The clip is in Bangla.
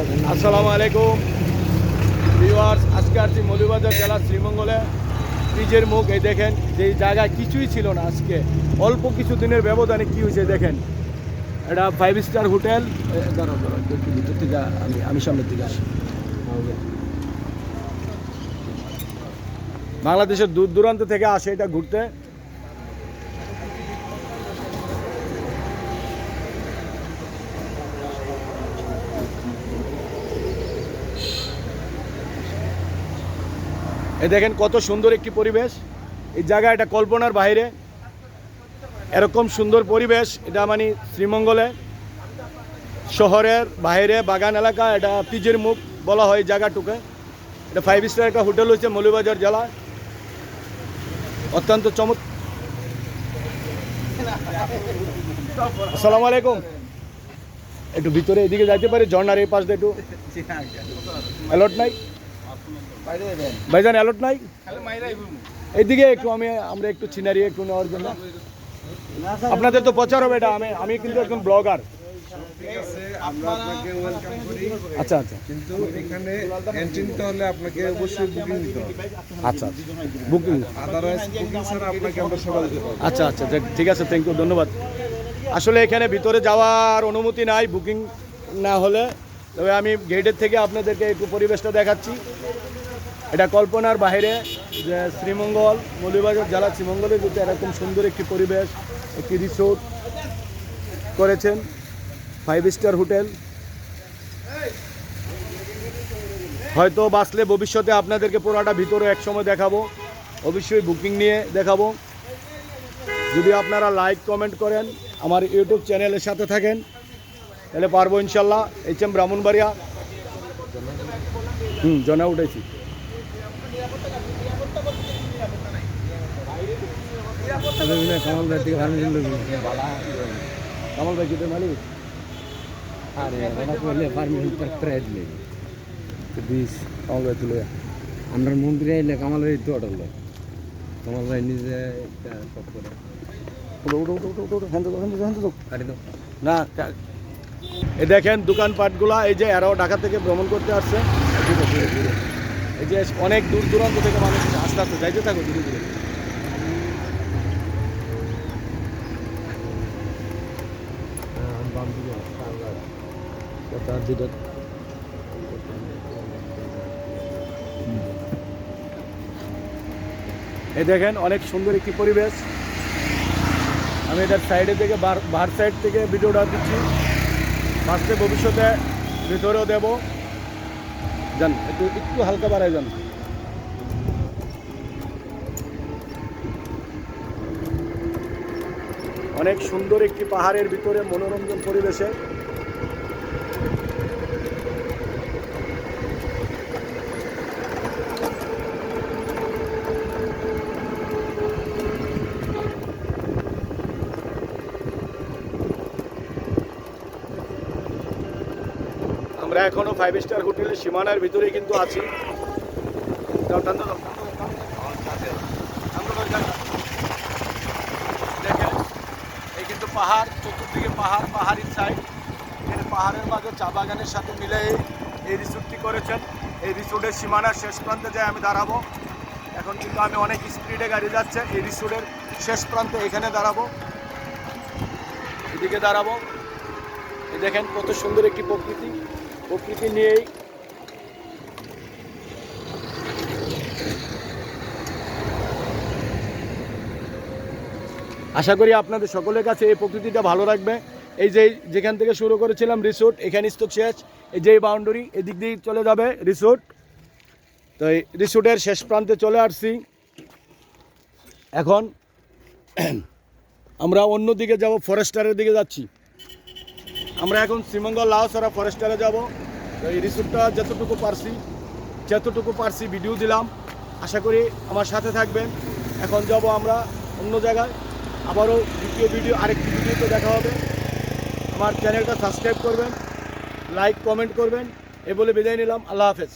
আসসালামু আলাইকুম। ভিউয়ার্স, আজকে আসছি মৌলভীবাজার জেলা শ্রীমঙ্গলে। ব্রিজের মুখ, এই দেখেন, যে জায়গায় কিছুই ছিল না আজকে। অল্প কিছু দিনের ব্যবধানে কি হয়েছে দেখেন। এটা ফাইভ স্টার হোটেল। থেকে আমি আমি সামনের দিকে আসি। বাংলাদেশের দূর দূরান্ত থেকে আসে এটা ঘুরতে। এ দেখেন কত সুন্দর একটি পরিবেশ। এই জায়গা এটা কল্পনার বাইরে। এরকম সুন্দর পরিবেশ এটা মানে শ্রীমঙ্গলে। শহরের বাইরে বাগান এলাকা এটা পিজের মুখ বলা হয় জায়গাটুকে। এটা ফাইভ স্টার একটা হোটেল হচ্ছে মৌলভীবাজার জেলা। অত্যন্ত চমৎ আসসালামু আলাইকুম। একটু ভিতরে এদিকে যাইতে পারি ঝর্নার এই পাশ দিয়ে একটু। অ্যালট নাই? ভাইজান অ্যালট নাই? এইদিকে একটু আমি আমরা একটু সিনারি একটু নেওয়ার জন্য। আপনাদের তো প্রচার হবে এটা আমি আমি কিন্তু একজন ব্লগার। ঠিক আছে আমরা আপনাকে ওয়েলকাম করি আচ্ছা আচ্ছা। কিন্তু এখানে এন্ট্রি নিতে হলে আপনাকে অবশ্যই বুকিং দিতে হবে। আচ্ছা বুকিং আদারওয়াইজ বুকিং ছাড়া আপনাকে আমরা সেবা দিতে পারব আচ্ছা আচ্ছা ঠিক আছে থ্যাংক ইউ ধন্যবাদ। আসলে এখানে ভিতরে যাওয়ার অনুমতি নাই বুকিং না হলে। তবে আমি গেটের থেকে আপনাদেরকে একটু পরিবেশটা দেখাচ্ছি। এটা কল্পনার বাইরে যে শ্রীমঙ্গল, মৌলভীবাজার জেলা শ্রীমঙ্গলের যদি এরকম সুন্দর একটি পরিবেশ, একটি রিসোর্ট করেছেন ফাইভ স্টার হোটেল। হয়তো বাসলে ভবিষ্যতে আপনাদেরকে পুরোটা ভিতরে একসময় দেখাবো। অবশ্যই বুকিং নিয়ে দেখাবো। যদি আপনারা লাইক কমেন্ট করেন, আমার ইউটিউব চ্যানেলের সাথে থাকেন, তাহলে পারব ইনশাল্লাহ। H M Brahmanbaria. হুম জনা উঠেছি। থেকে ভাই তুলে আমরা মন্দিরে এলে কামাল ভাই তো অটল কামাল ভাই নিজে একটা না এই দেখেন দোকানপাটগুলা, এই যে এরাও ঢাকা থেকে ভ্রমণ করতে আসছে। এই যে অনেক দূর দূরান্ত থেকে মানুষ আস্তে আস্তে যাইতে থাকো, ধীরে ধীরে। তার এই দেখেন, অনেক সুন্দর একটি পরিবেশ। আমি এটার সাইডে থেকে বার সাইড থেকে ভিডিওটা দিচ্ছি। ফার্স্টে ভবিষ্যতে ভিতরেও দেব। যান, একটু একটু হালকা বাড়ায় যান। অনেক সুন্দর একটি পাহাড়ের ভিতরে মনোরঞ্জন পরিবেশে। আমরা এখনও ফাইভ স্টার হোটেলের সীমানার ভিতরে কিন্তু আছি। দেখেন, এই কিন্তু পাহাড়, চতুর্দিকে পাহাড় পাহাড়ি সাইড এখানে পাহাড়ের মাঝে চা বাগানের সাথে মিলে এই- রিসোর্টটি করেছেন। এই রিসোর্টের সীমানার শেষ প্রান্তে যাই আমি দাঁড়াবো, এখন কিন্তু আমি অনেক স্পিডে গাড়ি যাচ্ছে, এই রিসোর্টের শেষ প্রান্তে এখানে দাঁড়াবো। এদিকে দাঁড়াবো। দেখেন কত সুন্দর একটি প্রকৃতি। প্রকৃতি নিয়েই আশা করি আপনাদের সকলের কাছে এই প্রকৃতিটা ভালো রাখবে। এই যে যেখান থেকে শুরু করেছিলাম রিসোর্ট এখানে তো শেষ। এই যে বাউন্ডারি এদিক দিয়ে চলে যাবে রিসোর্ট তো এই রিসোর্টের শেষ প্রান্তে চলে আসছি। এখন আমরা অন্য দিকে যাব ফরেস্টারের দিকে যাচ্ছি। আমরা এখন শ্রীমঙ্গল লাউসরা ফরেস্টারে যাব। এই রিসোর্টটা যতটুকু পারছি যতটুকু পারছি ভিডিও দিলাম। আশা করি আমার সাথে থাকবেন। এখন যাব আমরা অন্য জায়গায়। আবারও দ্বিতীয় ভিডিও আরেকটি ভিডিওতে দেখা হবে। আমার চ্যানেলটা সাবস্ক্রাইব করবেন লাইক কমেন্ট করবেন। এ বলে বিদায় নিলাম। আল্লাহ হাফেজ।